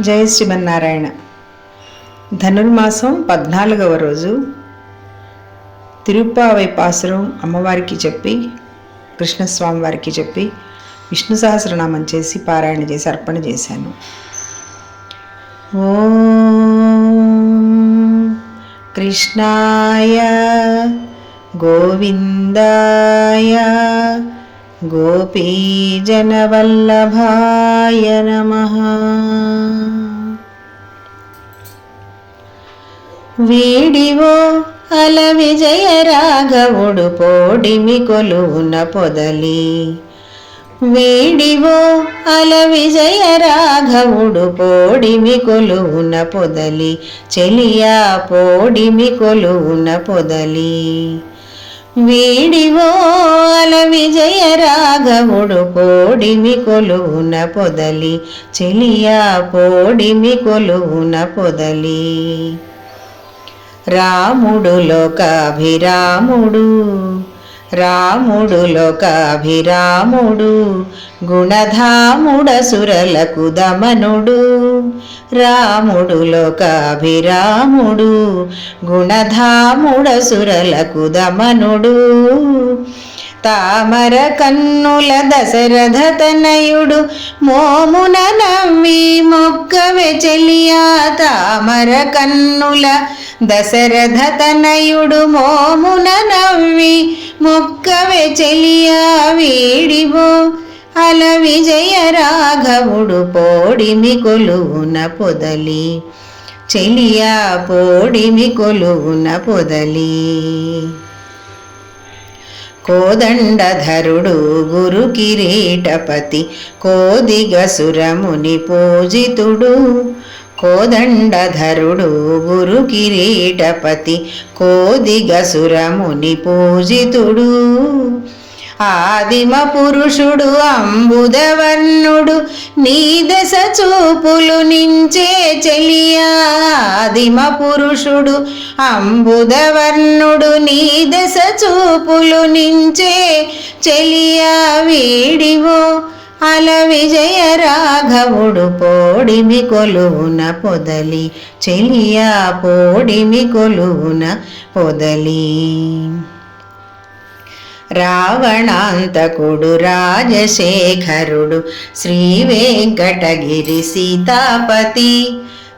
జయ శ్రీమన్నారాయణ. ధనుర్మాసం పద్నాలుగవ రోజు తిరుప్పావై పాసురం అమ్మవారికి చెప్పి కృష్ణస్వామి వారికి చెప్పి విష్ణు సహస్రనామం చేసి పారాయణ చేసి అర్పణ చేశాను. ఓ కృష్ణాయ గోవిందాయ గోపీజనవల్లభాయన వీడివో అల విజయ రాఘవుడు పోడిమి కొలువున పొదలి. వీడివో అల విజయ రాఘవుడు పోడిమి కొలువున పొదలి. చెలియా పోడిమి కొలువున పొదలి. వీడివో అల విజయ రాఘవుడు పోడిమి కొలువున పొదలి. చెలియా పోడిమి కొలువున పొదలి. రాముడు లోకాభిరాముడు. రాముడు లోకాభిరాముడు. గుణధాముడ సురలకు దమనుడు. రాముడు లోకాభిరాముడు. గుణధాముడ సురలకు దమనుడు. తామర కన్నుల దశరథ తనయుడు మోమున నవ్వి మొక్కవె చెలియా తామర కన్నుల దశరథ తనయుడు మోమున నవ్వి మొక్కవె చెలియా వీడివో అల విజయ రాఘవుడు పోడిమి కొలువున పొదలి చెలియా పోడిమి కొలువున పొదలి కోదండధరుడు గురు కిరీటపతి కోదిగసురముని పూజితుడు. కోదండధరుడు గురు కిరీటపతి కోదిగసురముని పూజితుడు. ఆదిమ పురుషుడు అంబుదవర్ణుడు నీ దశ చూపులు నించే చెలియా. ఆదిమ పురుషుడు అంబుదవర్ణుడు నీ దశ చూపులు నించే చెలియా. వీడివో అల విజయ రాఘవుడు పోడిమి కొలువున పొదలి. చెలియా పోడిమి కొలువున పొదలి. రావణాంతకుడు రాజశేఖరుడు శ్రీ వెంకటగిరి సీతాపతి.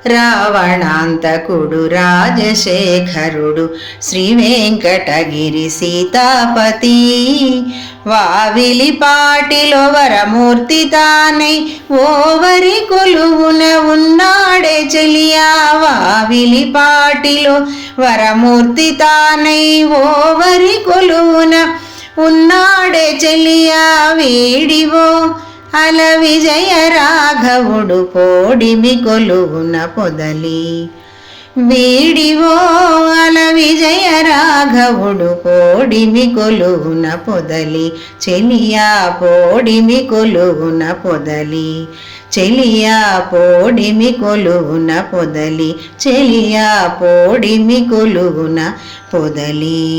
రావణాంతకుడు రాజశేఖరుడు శ్రీ వెంకటగిరి సీతాపతి. వావిలి పాటిలో వరమూర్తి తానై ఓవరి కొలువున ఉన్నాడే చెలియా. వావిలి పాటిలో వరమూర్తి తానై ఓవరి కొలువున ఉన్నాడే చెలియా వీడివో. అల విజయ రాఘవుడు పోడిమి కొలువున పొదలి. వీడివో అల విజయ రాఘవుడు పోడిమి కొలువున పొదలి. చెలియా పోడిమి కొలువున పొదలి. చెలియా పోడిమి కొలువున పొదలి. చెలియా పోడిమి కొలువున పొదలి.